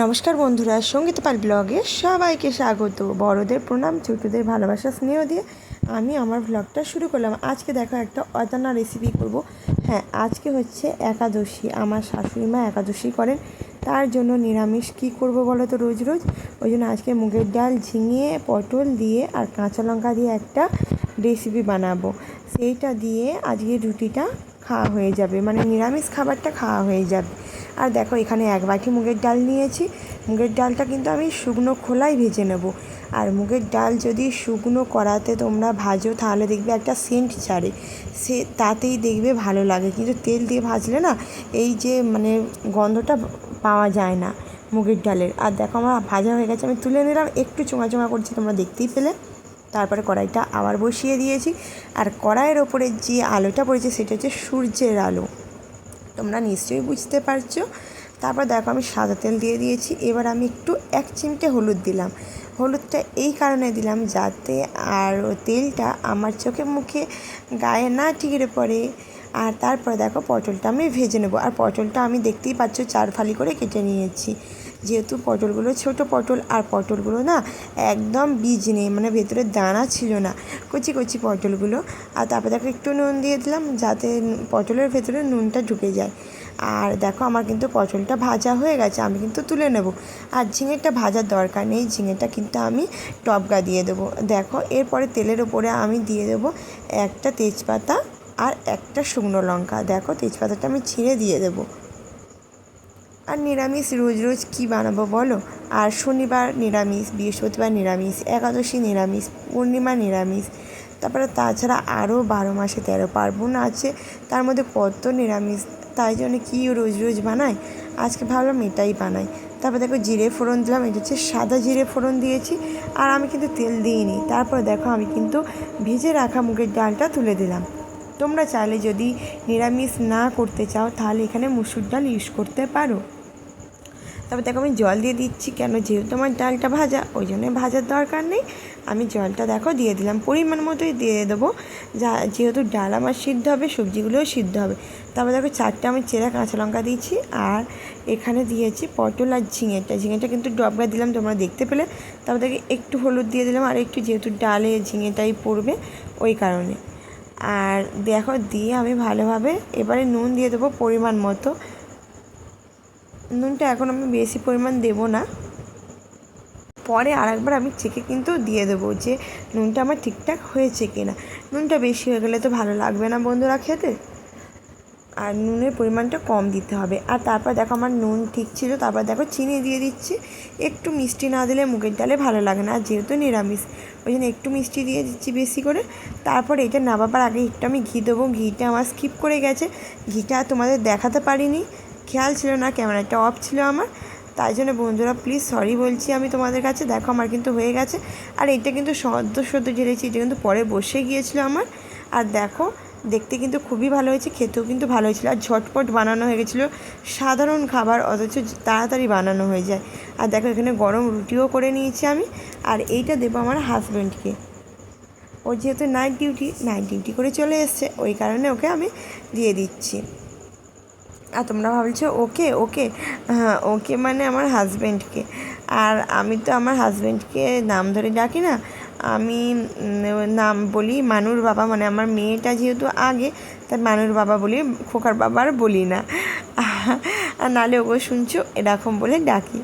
নমস্কার বন্ধুরা, সংগীত পাল ব্লগে সবাইকে স্বাগত। বড়দের প্রণাম, ছোটদের ভালোবাসা, স্নেহ দিয়ে আমি আমার ব্লগটা শুরু করলাম। আজকে দেখো একটা অজানা রেসিপি করব। হ্যাঁ আজকে হচ্ছে একাদশী। আমার শাশুড়ি মা একাদশী করেন, তার জন্য নিরামিষ কী করব বলো তো রোজ রোজ? ওই জন্য আজকে মুগের ডাল ঝিঙে, পটল দিয়ে আর কাঁচা লঙ্কা দিয়ে একটা রেসিপি বানাবো। সেইটা দিয়ে আজকে রুটিটা খাওয়া হয়ে যাবে। মানে নিরামিষ খাবারটা খাওয়া হয়ে যাবে। আর দেখো, এখানে এক বাটি মুগের ডাল নিয়েছি। মুগের ডালটা কিন্তু আমি শুকনো খোলাই ভেজে নেব। আর মুগের ডাল যদি শুকনো করাতে তোমরা ভাজো, তাহলে দেখবে একটা সেন্ট ছাড়ে। সে, তাতেই দেখবে ভালো লাগে। কিন্তু তেল দিয়ে ভাজলে না, এই যে মানে গন্ধটা পাওয়া যায় না মুগের ডালের। আর দেখো, আমার ভাজা হয়ে গেছে, আমি তুলে নিলাম, একটু চোঙা চোঙা করছি, তোমরা দেখতেই পেলে। তারপরে কড়াইটা আবার বসিয়ে দিয়েছি। আর কড়াইয়ের ওপরে যে আলোটা পড়েছে, সেটা হচ্ছে সূর্যের আলো। তোমরা নিশ্চয়ই বুঝতে পারছ। তারপর দেখো আমি সাদা তেল দিয়ে দিয়েছি। এবার আমি একটু এক চিমটে হলুদ দিলাম। হলুদটা এই কারণে দিলাম যাতে আর তেলটা আমার চোখে মুখে গায়ে না ঠিকরে পড়ে। আর তারপর দেখো পটলটা আমি ভেজে নেব। আর পটলটা আমি দেখতেই পাচ্ছ চার ফালি করে কেটে নিয়েছি। যেহেতু পটলগুলো ছোট পটল আর পটলগুলো না একদম বীজ নেই মানে ভেতরে দানা ছিল না। কচি কচি পটলগুলো। আর তারপরে দেখো একটু নুন দিয়ে দিলাম যাতে পটলের ভেতরে নুনটা ঢুকে যায়। আর দেখো আমার কিন্তু পটলটা ভাজা হয়ে গেছে, আমি কিন্তু তুলে নেব। আর ঝিঙেটা ভাজার দরকার নেই ঝিঙেটা কিন্তু আমি টপকা দিয়ে দেবো। দেখো এরপরে তেলের উপরে আমি দিয়ে দেবো একটা তেজপাতা আর একটা শুকনো লঙ্কা। দেখো তেজপাতাটা আমি ছিঁড়ে দিয়ে দেবো। আর নিরামিষ রোজ রোজ কী বানাবো বলো? আর শনিবার নিরামিষ, বৃহস্পতিবার নিরামিষ, একাদশী নিরামিষ, পূর্ণিমা নিরামিষ, তারপরে তাছাড়া আরও বারো মাসে তেরো পার্বণ আছে, তার মধ্যে কত নিরামিষ, তাই জন্য কী রোজ রোজ বানাই? আজকে ভাবলাম এটাই বানাই। তারপর দেখো জিরে ফোড়ন দিলাম এটা হচ্ছে সাদা জিরে ফোড়ন দিয়েছি, আর আমি কিন্তু তেল দিইনি। তারপর দেখো আমি কিন্তু ভেজে রাখা মুগের ডালটা তুলে দিলাম। তোমরা চাইলে যদি নিরামিষ না করতে চাও, তাহলে এখানে মুসুর ডাল ইউজ করতে পারো। তারপর দেখো আমি জল দিয়ে দিচ্ছি কেন? যেহেতু আমার ডালটা ভাজা, ওই জন্য ভাজার দরকার নেই। আমি জলটা দেখো দিয়ে দিলাম, পরিমাণ মতোই দিয়ে দেবো। যা, যেহেতু ডাল আমার সিদ্ধ হবে, সবজিগুলোও সিদ্ধ হবে। তারপর দেখো চারটে আমি চেরা কাঁচা লঙ্কা দিয়েছি আর এখানে দিয়েছি পটল আর ঝিঙেটা। ঝিঙেটা কিন্তু ডবকা দিলাম, তোমরা দেখতে পেলে। তারপর দেখে একটু হলুদ দিয়ে দিলাম আর একটু যেহেতু ডালে ঝিঙেটাই পড়বে ওই কারণে। আর দেখো দিয়ে আমি ভালোভাবে এবারে নুন দিয়ে দেবো পরিমাণ মতো। নুনটা এখন আমি বেশি পরিমাণ দেব না। পরে আরেকবার আমি চেকে কিন্তু দিয়ে দেবো যে নুনটা আমার ঠিকঠাক হয়েছে কি না নুনটা বেশি হয়ে গেলে তো ভালো লাগবে না বন্ধুরা খেতে। আর নুনের পরিমাণটা কম দিতে হবে। আর তারপর দেখো আমার নুন ঠিক ছিল, তারপর দেখো চিনি দিয়ে দিচ্ছি। একটু মিষ্টি না দিলে মুগের ডালে ভালো লাগে না আর যেহেতু নিরামিষ। ওই জন্য একটু মিষ্টি দিয়ে দিচ্ছি বেশি করে। তারপর এটা নামাবার আগে একটু আমি ঘি দেবো। ঘিটা আমার স্কিপ করে গেছে। ঘিটা তোমাদের দেখাতে পারিনি। খেয়াল ছিল না ক্যামেরাটা অফ ছিল আমার। তাই জন্য বন্ধুরা প্লিজ সরি বলছি আমি তোমাদের কাছে। দেখো, আমার কিন্তু হয়ে গেছে। আর এটা কিন্তু সদ্য সদ্য ঝেড়েছি, এটা কিন্তু পরে বসে গিয়েছিল আমার। আর দেখো, দেখতে কিন্তু খুবই ভালো হয়েছে, খেতেও কিন্তু ভালো হয়েছিল। আর ঝটপট বানানো হয়ে গেছিল। সাধারণ খাবার, অথচ তাড়াতাড়ি বানানো হয়ে যায়। আর দেখো, এখানে গরম রুটিও করে নিয়েছি আমি। আর এইটা দেবো আমার হাজব্যান্ডকে ও যেহেতু নাইট ডিউটি নাইট ডিউটি করে চলে এসছে, ওই কারণে ওকে আমি দিয়ে দিচ্ছি। আর তোমরা ভাবছ, ওকে ওকে। হ্যাঁ ওকে মানে আমার হাজব্যান্ডকে আর আমি তো আমার হাজব্যান্ডকে নাম ধরে ডাকি না। আমি নাম বলি মানুর বাবা মানে আমার মেয়েটা যেহেতু আগে, তাই মানুর বাবা বলি, খোকার বাবার বলি না। আর নালে ওকে শুনছো, এরকম বলে ডাকি।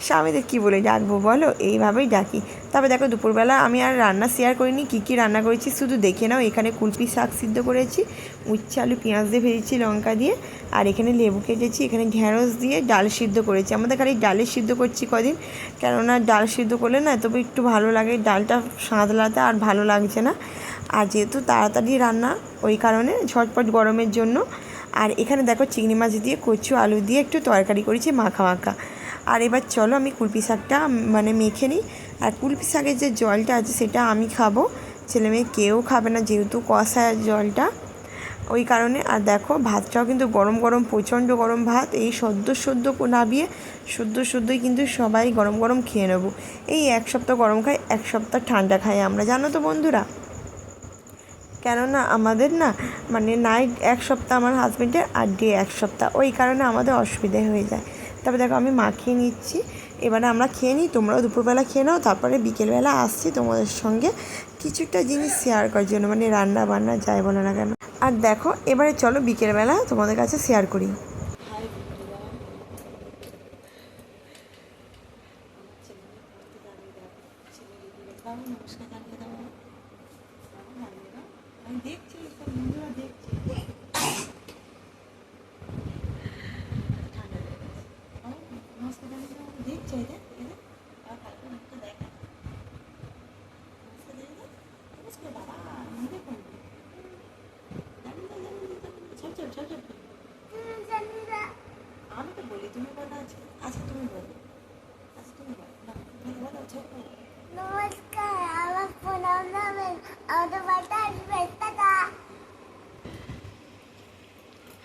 স্বামীদের কী বলে ডাকবো বলো? এইভাবেই ডাকি। তারপরে দেখো, দুপুরবেলা আমি আর রান্না শেয়ার করিনি। কী কী রান্না করেছি শুধু দেখে নাও। এখানে কুলপি শাক সিদ্ধ করেছি, উচ্ছে, আলু, পেঁয়াজ দিয়ে ভেজেছি, লঙ্কা দিয়ে, আর এখানে লেবু কেটেছি, এখানে ঢ্যাঁড়স দিয়ে ডাল সিদ্ধ করেছি। আমাদের খালি ডালে সিদ্ধ করছি কদিন। কেননা ডাল সিদ্ধ করলে না, তবে একটু ভালো লাগে। ডালটা সাঁতলাতে আর ভালো লাগছে না। আর যেহেতু তাড়াতাড়ি রান্না, ওই কারণে ঝটপট গরমের জন্য। আর এখানে দেখো, চিংড়ি মাছ দিয়ে কচু, আলু দিয়ে একটু তরকারি করেছি মাখা মাখা আর এবার চলো আমি কুলপি শাকটা মানে মেখে নিই। আর কুলপি শাকের যে জলটা আছে সেটা আমি খাব। ছেলে মেয়ে কেউ খাবে না যেহেতু কষা জলটা। ওই কারণে, আর দেখো ভাতটাও কিন্তু গরম গরম, প্রচণ্ড গরম ভাত। এই সদ্য সদ্য নাবিয়ে সদ্য সদ্যই কিন্তু সবাই গরম গরম খেয়ে নেব। এই এক সপ্তাহ গরম খাই, এক সপ্তাহ ঠান্ডা খাই আমরা। জানো তো বন্ধুরা? কেননা আমাদের না মানে নাইট এক সপ্তাহ আমার হাজব্যান্ডের আর ডে এক সপ্তাহ। ওই কারণে আমাদের অসুবিধে হয়ে যায়। তারপর দেখো আমি মাখিয়ে নিচ্ছি। এবারে আমরা খেয়ে নিই, তোমরাও দুপুরবেলা খেয়ে নাও, তারপরে বিকেলবেলা আসছি তোমাদের সঙ্গে কিছু একটা জিনিস শেয়ার করার জন্য মানে রান্না বান্না যাই বলো না কেন। আর দেখো, এবারে চলো বিকেলবেলা তোমাদের কাছে শেয়ার করি। দেখছি দেখছি ঠান্ডা লেগে গেছে ও, নমস্কার জানিয়ে দাও। দেখছে এই দেখ, এই দেখ। আর ভালো করে মুখটা দেখা। নমস্কার জানিয়ে দাও। নমস্কার বাবা, মুখে করবে। জানিয়ে দাও, জানিয়ে দাও, জানিয়ে দাও। ঝপ, ঝপ, ঝপ, ঝপ করে। আমি তো বলি তুমি বলো আজকে আচ্ছা তুমি বলো আচ্ছা তুমি বলো। নমস্কার আমার প্রণাম নামেন আমাদের বাড়িতে আসবে টাটা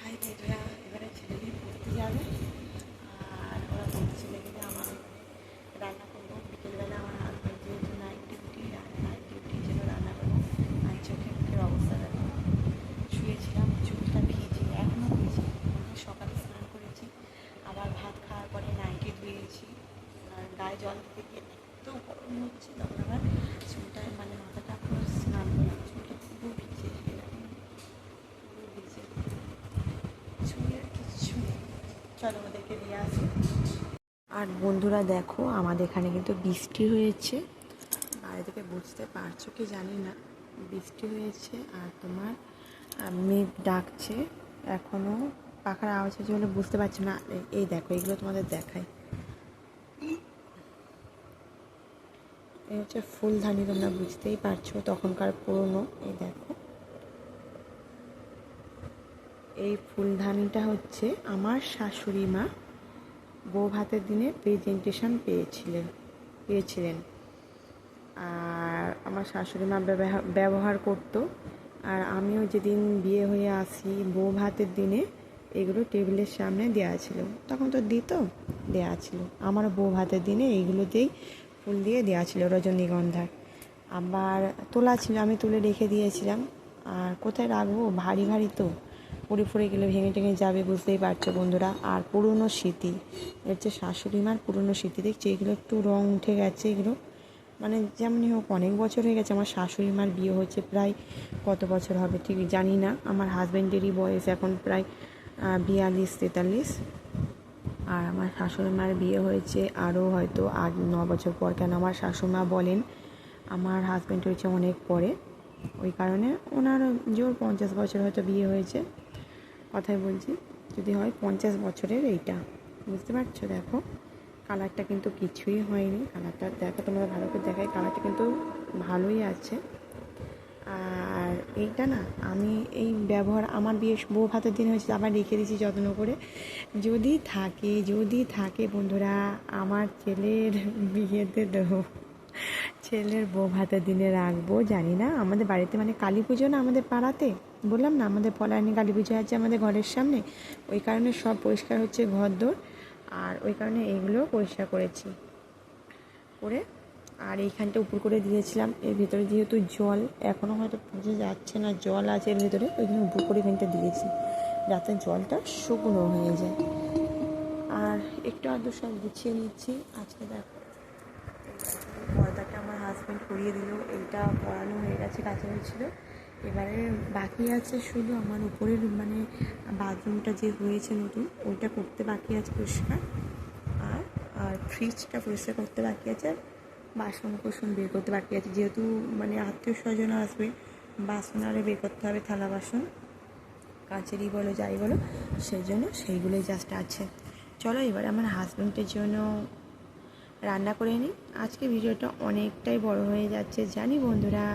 হাই বন্ধুরা এবারে ছেলে পড়তে যাবে আর ওরা পড়তে চলে গেলে আমার রান্না করব বিকেলবেলা আমার হাজব্যান্ড যেহেতু নাইট ডিউটি আর নাইট ডিউটির জন্য রান্না করব আর চোখে মুখের অবস্থা দেখো শুয়েছিলাম চুলটা ভিজে এখনও ভিজে মানে সকালে স্নান করেছি আবার ভাত খাওয়ার পরে নাইটি ধুয়েছি আর গায়ে জল দিতে গিয়ে এত গরম হচ্ছে তখন আবার চুলটা মানে মাথাটা পুরো স্নান করলাম চুলটা পুরো ভিজে এরকম পুরো ভিজে চুলের কিচ্ছু নেই চলো ওদেরকে আসি। আর বন্ধুরা দেখো, আমাদের এখানে কিন্তু বৃষ্টি হয়েছে। বাইরে থেকে বুঝতে পারছ কি জানি না, বৃষ্টি হয়েছে আর তোমার মেঘ ডাকছে। এখনও পাখার আওয়াজ হচ্ছে বলে বুঝতে পারছি না। এই- দেখো, এগুলো তোমাদের দেখাই। এই হচ্ছে ফুলদানি তোমরা বুঝতেই পারছ তখনকার পুরনো। এই দেখো এই ফুলদানিটা হচ্ছে আমার শাশুড়ি মা বউ ভাতের দিনে প্রেজেন্টেশন পেয়েছিলেন পেয়েছিলেন। আর আমার শাশুড়ি মা ব্যবহার করতো। আর আমিও যেদিন বিয়ে হয়ে আসি বউ ভাতের দিনে এগুলো টেবিলের সামনে দেওয়া ছিল। তখন তো দিত দেওয়া ছিল। আমার বউ ভাতের দিনে এইগুলোতেই ফুল দিয়ে দেওয়া ছিল রজনীগন্ধার। আবার তোলা ছিল, আমি তুলে রেখে দিয়েছিলাম। আর কোথায় রাখব? ভারী ভারী তো। পড়ে পড়ে গেলে ভেঙে টেঙে যাবে বুঝতেই পারছ বন্ধুরা। আর পুরনো স্মৃতি, এর হচ্ছে শাশুড়ি মার পুরনো স্মৃতি, দেখছি? এগুলো একটু রং উঠে গেছে এগুলো। মানে যেমনই হোক, অনেক বছর হয়ে গেছে আমার শাশুড়ি মার বিয়ে হচ্ছে, প্রায় কত বছর হবে ঠিক জানি না। আমার হাজব্যান্ডেরই বয়স এখন প্রায় বিয়াল্লিশ, তেতাল্লিশ। আর আমার শাশুড়ি মার বিয়ে হয়েছে আরও হয়তো আট, ন বছর পর। কেন আমার শাশুড়িমা বলেন, আমার হাজব্যান্ড হয়েছে অনেক পরে। ওই কারণে ওনার জোর পঞ্চাশ বছর হয়তো বিয়ে হয়েছে। কথাই বলছি, যদি হয় পঞ্চাশ বছরের এইটা। বুঝতে পারছ? দেখো কালারটা কিন্তু কিছুই হয়নি। কালারটা দেখো, তোমরা ভালো করে দেখাই কালারটা কিন্তু ভালোই আছে। আর এইটা না, আমি এই ব্যবহার, আমার বিয়ে, বউ ভাতের দিন হয়েছে, আবার রেখে দিয়েছি যত্ন করে। যদি থাকে যদি থাকে, বন্ধুরা, আমার ছেলের বিয়েতে দেবো। ছেলের বউ ভাতের দিনে রাখব, জানি না। আমাদের বাড়িতে মানে কালী পুজো না আমাদের পাড়াতে? বললাম না, আমাদের পলায়নি কালী পুজো আছে আমাদের ঘরের সামনে। ওই কারণে সব পরিষ্কার হচ্ছে ঘর দোর আর ওই কারণে এইগুলো পরিষ্কার করেছি। করে আর এইখানটা উপর করে দিয়েছিলাম। এর ভিতরে যেহেতু জল এখনও হয়তো পুজো যাচ্ছে না, জল আছে এর ভিতরে ওই জন্য উপর করে এখানটা দিয়েছি। যাতে জলটা শুকনো হয়ে যায়। আর একটু আধটু সব গুছিয়ে নিচ্ছি। আজকে দেখো। পর্দাটা করিয়ে দিল, এইটা পরানো হয়ে গেছে কাছে হয়েছিল। এবারে বাকি আছে শুধু আমার উপরের মানে বাথরুমটা যে হয়েছে নতুন, ওইটা করতে বাকি আছে পরিষ্কার। আর আর ফ্রিজটা পরিষ্কার করতে বাকি আছে, আর বাসন কোসন বের করতে বাকি আছে। যেহেতু মানে আত্মীয় স্বজন আসবে, বাসন আরে বের করতে হবে, থালা বাসন, কাচেরই বলো, যাই বলো, সেই জন্য সেইগুলোই জাস্ট আছে। চলো এবার আমার হাজব্যান্ডের জন্য রান্না করে নিই। আজকে ভিডিওটা অনেকটাই বড় হয়ে যাচ্ছে, জানি বন্ধুরা।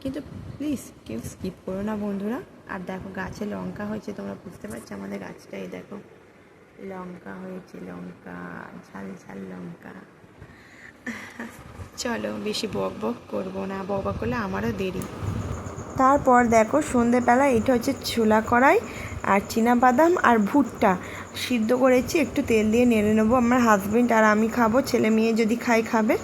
কিন্তু প্লিজ কেউ স্কিপ করো না বন্ধুরা। আর দেখো গাছে লঙ্কা হয়েছে, তোমরা বুঝতে পারছ আমাদের গাছটাই দেখো। লঙ্কা হয়েছে, লঙ্কা, ঝাল ঝাল লঙ্কা। চলো বেশি বক বক করব না, বক বক করলে আমারও দেরি। তারপর দেখো সন্ধেবেলা, এটা হচ্ছে ছোলা কড়াই। আর বাদাম আর ভুট্টা সিদ্ধ করেছি, একটু তেল দিয়ে নেড়ে নেব। আমার হাজবেন্ড আর আমি খাব, ছেলে মেয়ে যদি খাই খাবে।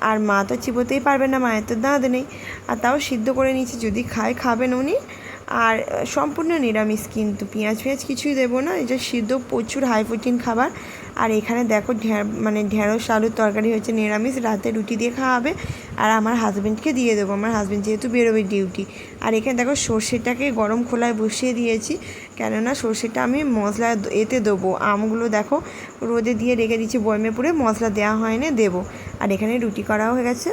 আর মা তো চিবোতেই পারবে না, মায়ের তো দাঁত নেই। আর তাও সিদ্ধ করে নিয়েছি, যদি খায় খাবেন উনি। আর সম্পূর্ণ নিরামিষ কিন্তু। পেঁয়াজ পেঁয়াজ কিছুই দেবো না এটা সিদ্ধ প্রচুর হাই প্রোটিন খাবার। আর এখানে দেখো মানে ঢেঁড়স, আলুর তরকারি হচ্ছে নিরামিষ, রাতে রুটি দিয়ে খাওয়াবে। আর আমার হাজব্যান্ডকে দিয়ে দেবো, আমার হাজব্যান্ড যেহেতু বেরোবে ডিউটি আর এখানে দেখো সর্ষেটাকে গরম খোলায় বসিয়ে দিয়েছি, কেননা সর্ষেটা আমি মশলা এতে দেবো। আমগুলো দেখো রোদে দিয়ে রেখে দিচ্ছি বয়মে পুরে মশলা দেওয়া হয়নি, দেবো। আর এখানে রুটি করাও হয়ে গেছে।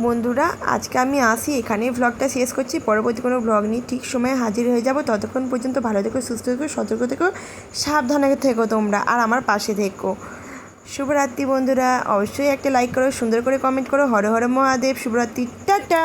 বন্ধুরা, আজকে আমি আসি এখানেই। ভ্লগটা শেষ করছি। পরবর্তী কোনো ভ্লগ নিয়ে ঠিক সময়ে হাজির হয়ে যাব। ততক্ষণ পর্যন্ত ভালো থেকো, সুস্থ থেকো, সতর্ক থেকো, সাবধানে থেকো তোমরা, আর আমার পাশে থেকো। শুভরাত্রি বন্ধুরা। অবশ্যই একটা লাইক করো, সুন্দর করে কমেন্ট করো। হর হর মহাদেব, শুভরাত্রি। টাটা!